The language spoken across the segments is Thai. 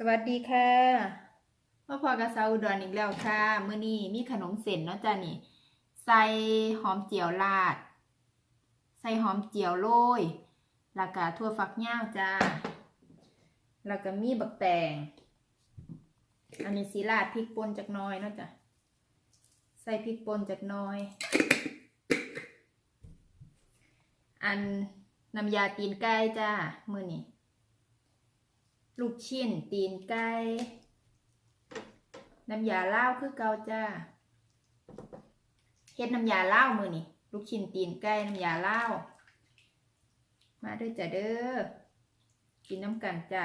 สวัสดีค่ะพ่อพอกระซาอุดรอีกแล้วค่ะมื้อนี้มีขนมเส้นเนาะจ้านี่ ใส่หอมเจียวราด ใส่หอมเจียวโรยแล้วก็ถั่วฝักยาวจ้าแล้วก็มีบักแตง อันนี้สีราดพริกป่นจักน้อยเนาะจ้ะ ใส่พริกป่นจักน้อย อันน้ำยาตีนไก่จ้า มื้อนี้ ลูกชิ้น ตีนไก่ น้ำยาเล่าคือเกาจ้า เฮ็ดน้ำยาเล่ามือนี่ลูกชิ้นตีนไก่ น้ำยาเล่ามาด้วยจ้ะเด้อ กินน้ำกันจ้า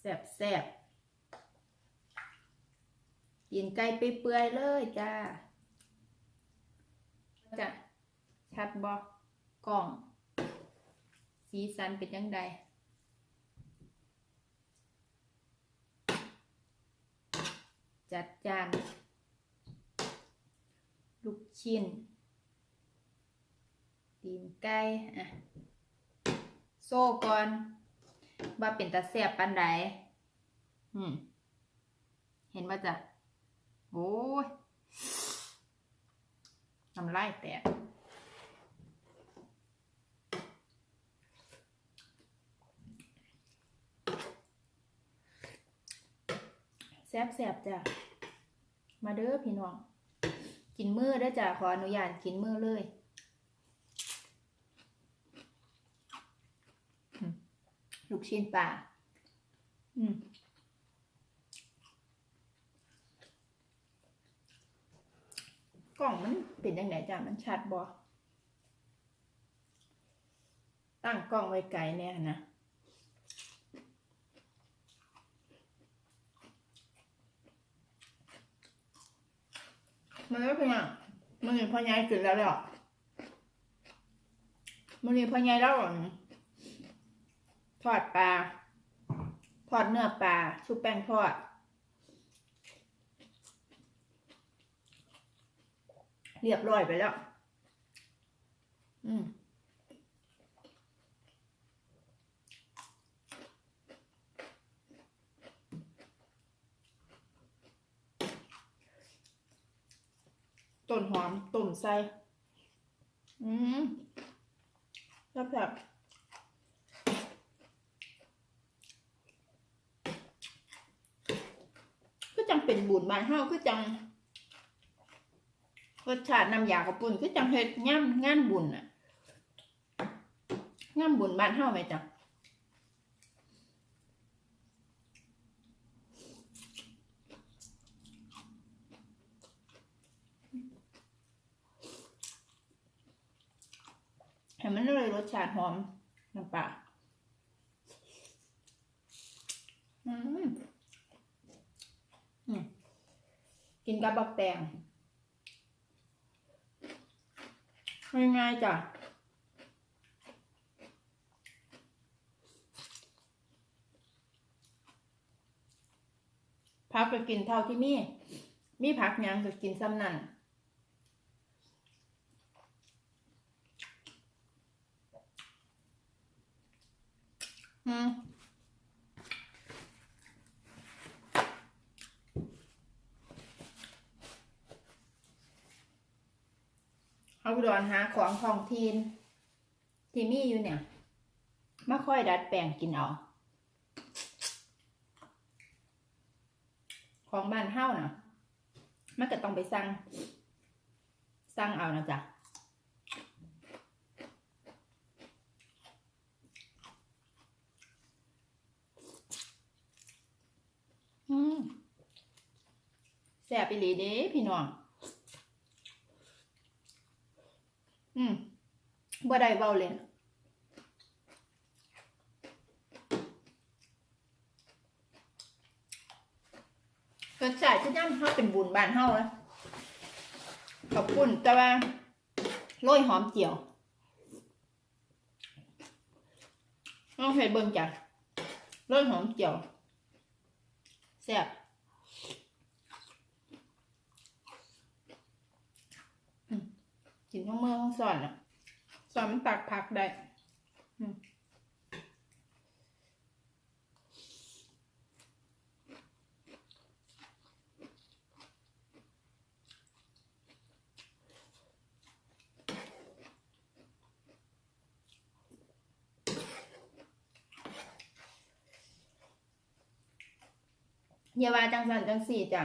แซบแซบตีนไก่ไปเปื่อยเลยจ้าจะชัดบอกกล่อง สีสันเป็นยังไงจัดจาน ลูกชิ้น ตีนไก่อะโซ่ก่อน ว่าเป็นตาแซ่บปันใดอืม เห็นว่าจ้ะโอ้ยน้ำลายแตก แซ่บแซบๆจ้ะ มาเด้อพี่น้อง กินมือได้จ้ะ ขออนุญาตกินมือเลยลูกชิ้นปลาอืมกล่องมันเป็นยังไงจ้ะ มันชัดบ่ตั้งกล้องไว้ไกลแน่นะ มันก็เป็นอย่างมันมีพ่อใหญ่กินแล้วเลยอะมันมีพ่อใหญ่แล้วทอดปลาทอดเนื้อปลาชุบแป้งทอดเรียบร้อยไปแล้ว อืม ต้นหอมต้มใส่อืมแบบแบบคือจังเป็นบุญบานเฮาคือจังรสชาติน้ำยากระปุ่นคือจังเฮ็ดย่ำงานบุญอะงานบุญบ้านเฮาไหมจ๊ะ ให้มันเลยรสชาติ หอมน้ำปลาอืมอืมกินกับบักแตงง่ายๆจ้ะพักก็กินเท่าที่มี มีผักยังก็กินซ้ำนั่น อืมเอาดอุดรหาของท้องทีนที่มีอยู่เนี่ยไมาค่อยดัดแปลงกินเอาของบ้านเฮ้านะมันก็ต้องไปสั่งสั่งเอานะจ๊ะ แซ่บอีหลีเด้พี่น้อง อืมบ่ได้เว้าเล่นรสชาติที่ย่ำเฮาเป็นบุญบานเฮานะขอบคุณแต่ว่าโรยหอมเจียวลองเห็ดเบิ่งจ้ะโรยหอมเจียว แซ่บกินข้างมือข้างสอนอะสอนมันตักผักได้ อืม อย่าว่าจังสันจังสี่จ้ะ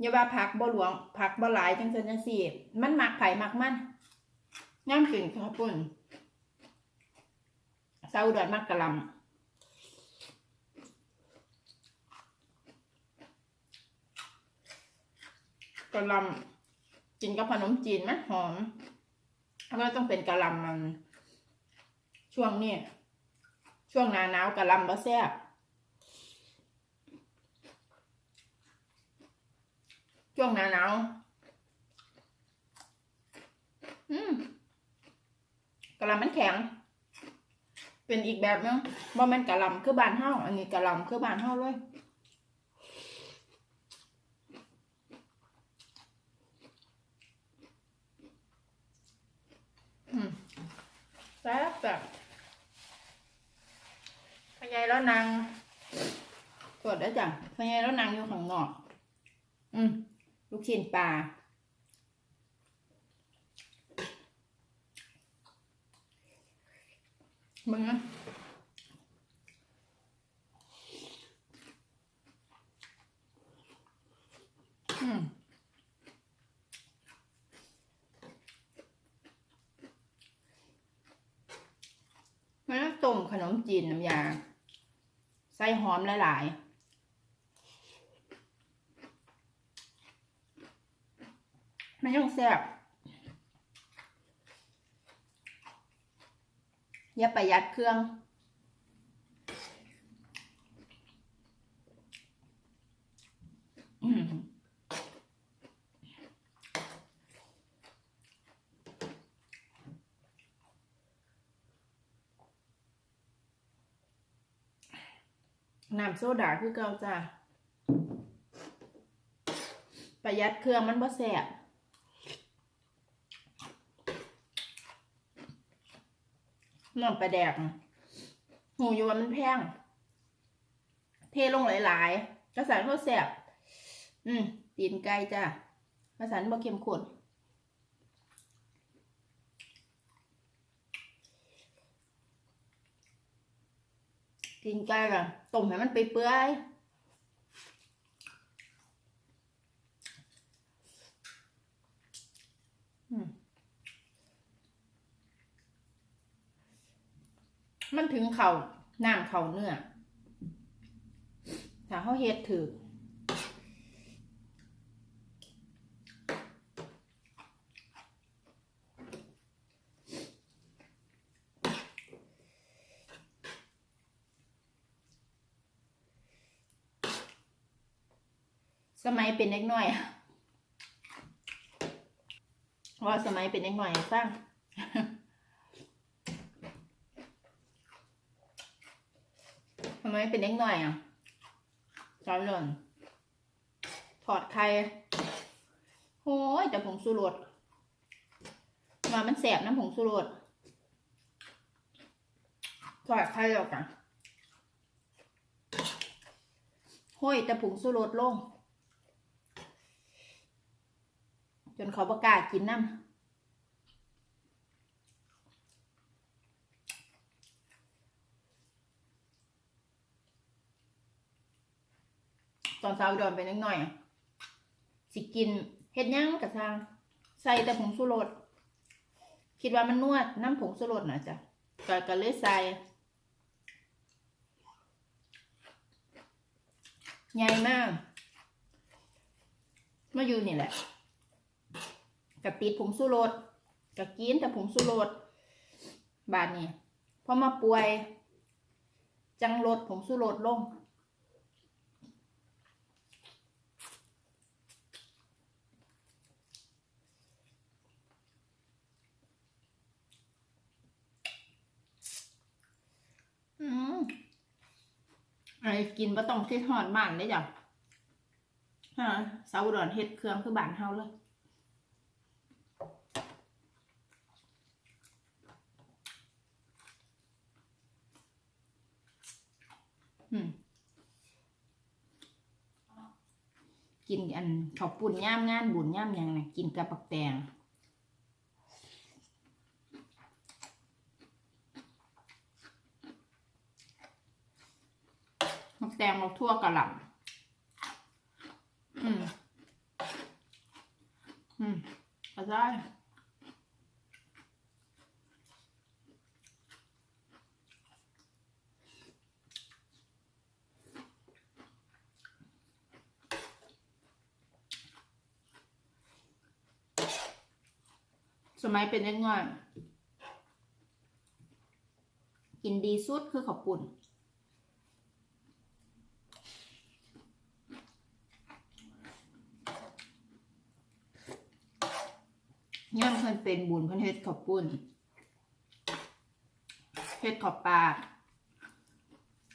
อย่าว่าผักบ่หลวงผักบ่หลายจังสันจังสี่ มันหมักไผ่หมักมันย่ำกินข้าวปุ้นซาอุดอนมักกะลำกะลำกินกับขนมจีนมันหอมแล้วต้องเป็นกะลำมัน ช่วงนี้ช่วงหนาหนาวกะลำบ่แซ่บ ช่วงหนาหนาวอืมกะหล่ำมันแข็ง เป็นอีกแบบนึงบ่แม่นกะหล่ำคือบานเฮาอันนี้กะหล่ำคือบานเฮาเลยแซ่บแบบพยายแล้วนางกดได้จ้ะพยายแล้วนางอยู่ข้างนอก อืม ลูกชิ้นปลามึงนะอืมมันต้มขนมจีนน้ำยา ใส่หอมหลาย ๆ มันยังแซ่บอย่าประหยัดเครื่อง น้ำโซดาคือเก่าจ้าประหยัดเครื่องมันบ่แซ่บ น้ำปลาแดกหูอยู่ว่ามันแพง เทลงหลายๆกระสันเขาแสบอืมตีนไก่จ้ะกระสันบะเข็มข้นตีนไก่ล่ะต้มให้มันไปเปื่อยๆอืม มันถึงเขาน้ำเข่าเนื้อถ้าเขาเฮ็ดถือสมัยเป็นเด็กน้อยอะว่าสมัยเป็นเด็กน้อยให้ฟัง ทำไมเป็นเล็กหน่อยอะจอนหล่นถอดไข่โอ้ยแต่ผงสูรสมามันแสบน้ำผงสูรสถอดไข่ออกกันห้อยแต่ผงสูรสลง จนเขาประกาศกินน้ำ ตอนเช้าดอนไปนิดหน่อยสิกินเฮ็ดหยังกะซาง ใส่แต่ผงชูรสคิดว่ามันนวดน้ำผงชูรสน่ะจ้ะก็ก็เลยใส่ใหญ่มาก มาอยู่นี่แหละกับติดผงชูรสกับกินแต่ผงชูรสบาดนี้พอมาป่วย จังลดผงชูรสลง อืม ไอ้กินบ่ต้องเทศหอดบ้านได้จ้ะฮะสาวอุดอนเฮ็ดเครื่องคือบ้านเฮาเลยอืมกินอันข้าวปุ่นย่ามงานบุญย่ามหยังนะกินกับปักแตง มักแตงมักทั่วกะหล่ำอืม อืมก็ได้สมัยเป็นเด็กน้อย กินดีสุดคือข้าวปุ่น ย่างเพิ่นเป็นบุญเพิ่นเฮ็ดข้าวปุ้นเฮ็ดข้าวปลา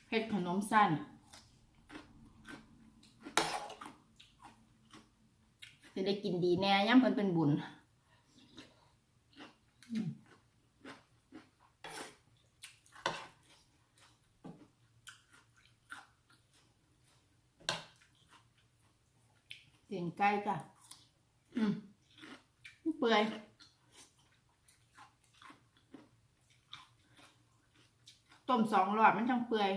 เฮ็ดขนมสั้นจะได้กินดีแน่ย่างเพิ่นเป็นบุญเสียงใกล้จ้ะ ปื่อยต้มสองรอบมันจังเปื่อย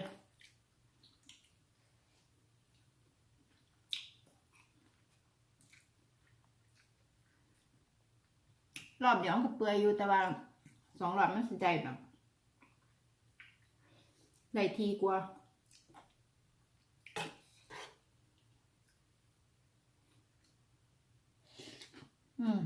รอบเดียวมันก็เปื่อยอยู่แต่ว่าสองรอบมันสิใจแบบได้ทีกว่า อืม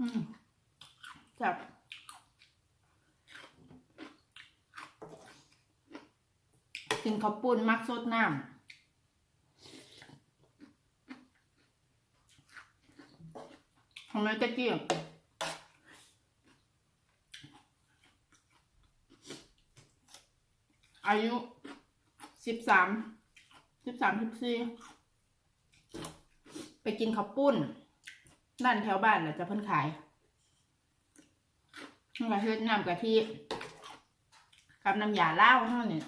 อืมจับกินข้าวปุ้นมักสดน้ำทำไมตะเกียบอายุสิบสามสิบสามสิบสี่ไปกินข้าวปุ้น นั่นแถวบ้านน่ะจะเพิ่นขายนี่ก็เฮ็ดน้ำกะทิกับน้ำยาล่าวเท่านี้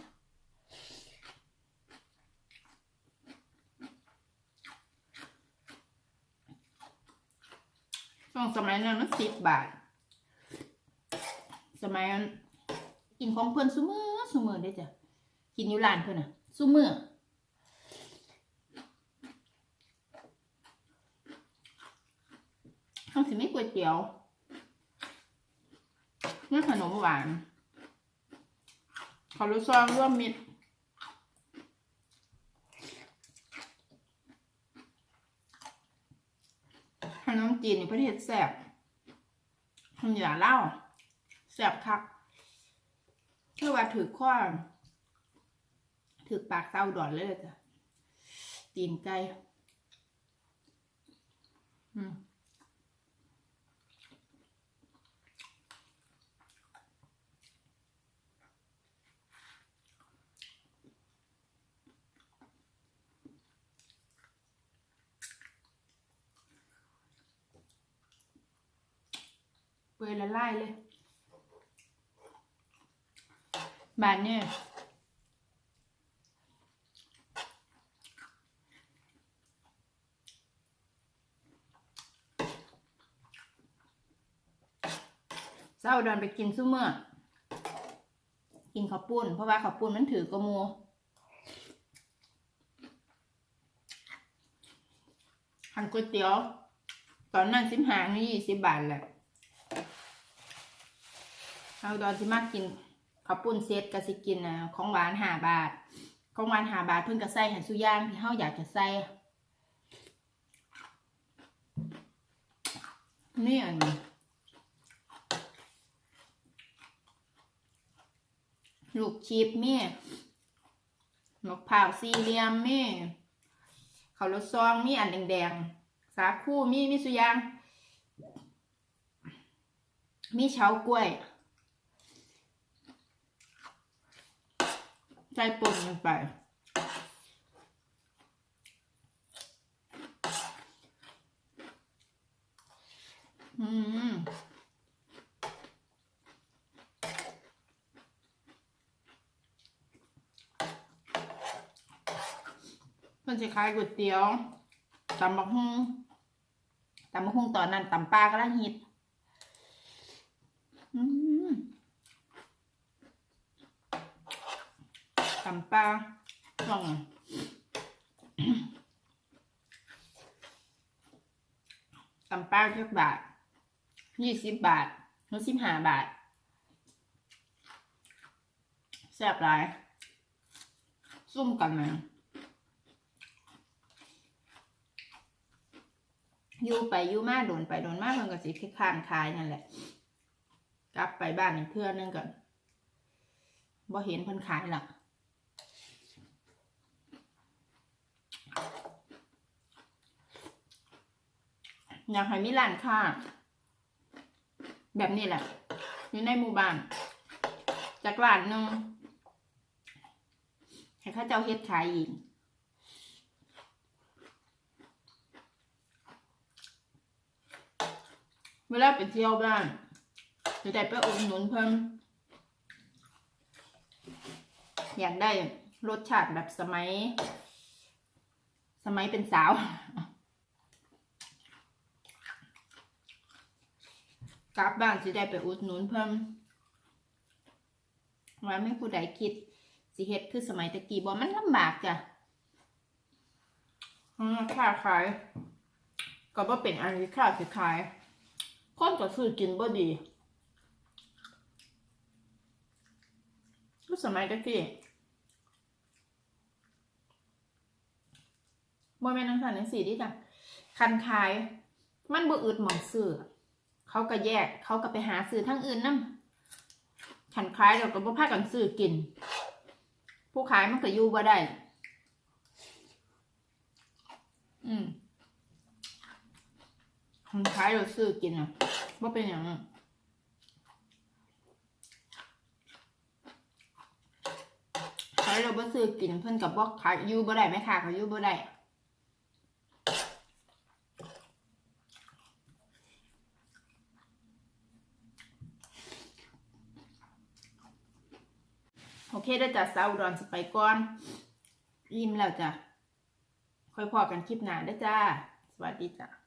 ช่วงสมัยนั้นมันสิบบาท สมัยนั้นกินของเพิ่อนซุมือซุมือได้จ้ะ กินอยู่ร้านเพิ่นน่ะซุมือ ทั้งสิมีก๋วยเตี๋ยวมีขนมหวานขอรู้ซองร่วมมิตรขนมจีนประเทศแซ่บทำอย่าเล่าแซ่บคักเพื่อว่าถือข้อถือปากเต้าดอนเลยจ้ะตีนไก่อืม ปื่อยละลายเลยบานเนี่ยเศร้าดินไปกินซุเมื่อ กินข้าวปุ้น เพราะว่าข้าวปุ้นมันถือกระมูหันก๋วยเตี๋ยว ตอนนั้นสิบห้านี่ยี่สิบบาทแหละ เอาตอนที่มากกินข้าวปุ้นเซตก็สิกินนะของหวานหาบาท ของหวานหาบาทเพิ่นก็ใส่ให้สุย่างที่เฮาอยากจะใส่นี่อันนี้ลูกชิปมีมะพร้าสี่เหลี่ยมมีข้าวรสซองมีอันแดงๆ สาคูมีมีสุย่าง มีเฉากล้วย ใส่ป่นลงไป อืมมันจะคล้ายก๋วยเตี๋ยวตำบักฮุ่งตำบักฮุ่งตอนนั้นตำปลากระหิต ปลาต้องตำปลาเท่าบาทยี่สิบบาทหรือสิบห้าบาทแซ่บหลายซุ่มกันนะอยู่ไปอยู่มาโดนไปโดนมาเพิ่นก็สิคข้านขายนั่นแหละ กลับไปบ้านเพื่อนนึงก่อนบ่เห็นเพิ่นขายหละ อยากให้มีร้านค้าแบบนี้แหละอยู่ในหมู่บ้าน จากร้านหนึงให้เข้าเจ้าเฮ็ดขายอีกเวลาไปเที่ยวบ้านจะได้ไปอุดหนุนเพิ่ม อยากได้รสชาติแบบสมัย สมัยเป็นสาว กลับบ้านจะได้ไปอุดหนุนเพิ่มว่าไม่ผู้ใดคิดสิเฮ็ดคือสมัยตะกี้บ่มันลำบากจ้ะค่าขาย ก็บ่เป็นอันที่ค่าสิขาย คนก็ซื้อกินบ่ดีคือสมัยตะกี้บ่แม่นังซั่นจังซี่ดิจ้ะคันขาย มันบ่อึดหมองซื้อ เขาก็แยกเขาก็ไปหาซื้อทางอื่นนำคันขายแล้วก็บ่พากันซื้อกิน ผู้ขายมันก็อยู่บ่ได้ อืมคนขายเราซื้อกินอะว่าเป็นอย่างนั้นขายเราบ่ซื้อกินเพิ่นกับบอกขายอยู่บ่ได้ไหมค่ะเขาอยู่บ่ได้ เคได้อจ้ะสาวอุดรสิไปก่อนอิ่มแล้วจ้ะค่อยพอกันคลิปหน้าได้จ้า สวัสดีจ้ะ